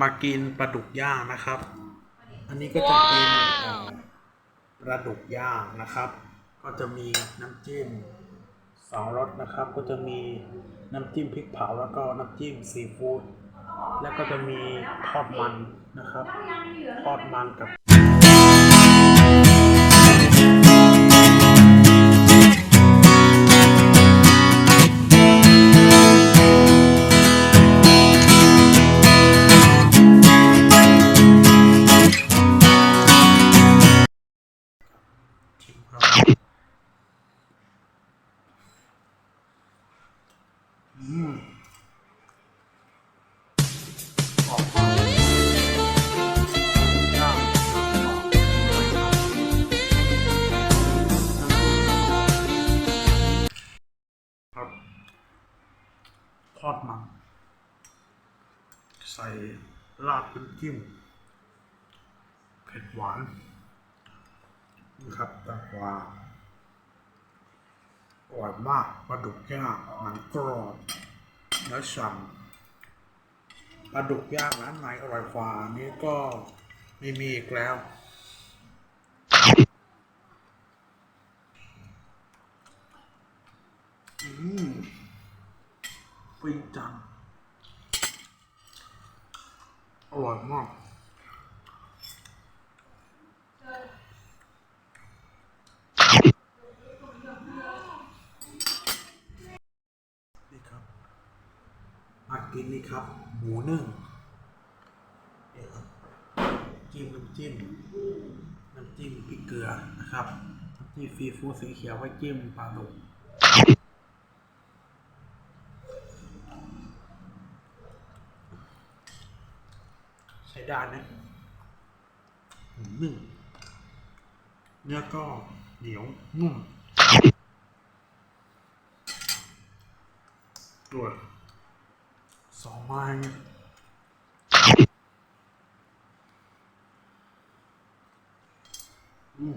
มากินปลาดุกย่างนะครับ อันนี้ก็จะเป็นปลาดุกย่างนะครับ ก็จะมีน้ำจิ้มสองรสนะครับ ก็จะมีน้ำจิ้มพริกเผาแล้วก็น้ำจิ้มซีฟู้ดแล้วก็จะมีทอดมันนะครับ ทอดมันกับ ทอดมัน ใส่ราดน้ำจิ้มเผ็ดหวานนะครับแตงกวาอร่อยมากปลาดุกย่างหนังกรอบเนื้อฉ่ำปลาดุกย่างร้านไหนอร่อยกว่านนี้ก็ไม่มีอีกแล้ว อืม ฟินจัง อร่อยมากนี่ครับมากินนี่ครับ หมูนึ่งนี่ครับจิ้มน้ำจิ้มน้ำจิ้มพริกเกลือนะครับน้ำจิ้มซีฟู้ดสีเขียวไว้จิ้มปลาดุก ใช้ด้นะหนึ่งเนื้อก็เหนียวนุ่มด้วยสองไม้อืม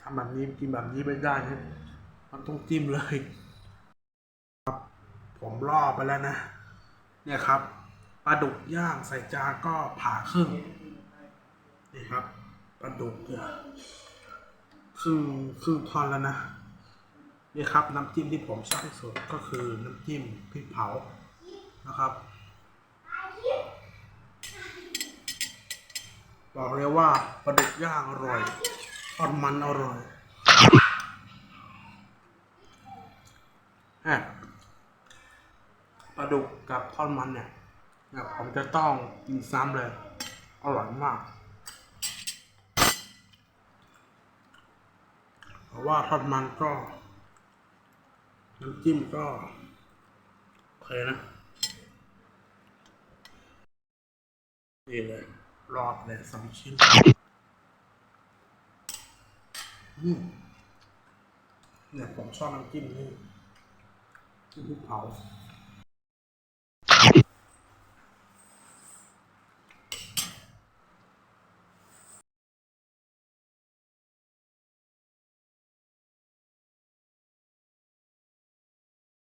ทำแบบนี้กินแบบนี้ไม่ได้นะ มันต้องจิ้มเลย ครับ ผมล่อไปแล้วนะ เนี่ยครับปลาดุกย่างใส่จานก็ผ่าครึ่งนี่ครับปลาดุกเนี่ยครึ่งครึ่งทอนแล้วนะนี่ครับน้ำจิ้มที่ผมชอบที่สุดก็คือน้ำจิ้มพริกเผานะครับบอกเลยว่าปลาดุกย่างอร่อยทอดมันอร่อยแอบปลาดุกกับทอดมันเนี่ยเนี่ยผมจะต้องกินซ้ำเลย อร่อยมากเพราะว่าทอดมันก็น้ำจิ้มก็โอเคนะนี่เลยรอดเลยสองชิ้นเนี่ยผมชอบน้ำจิ้มนี่ จิ้มพริกเผา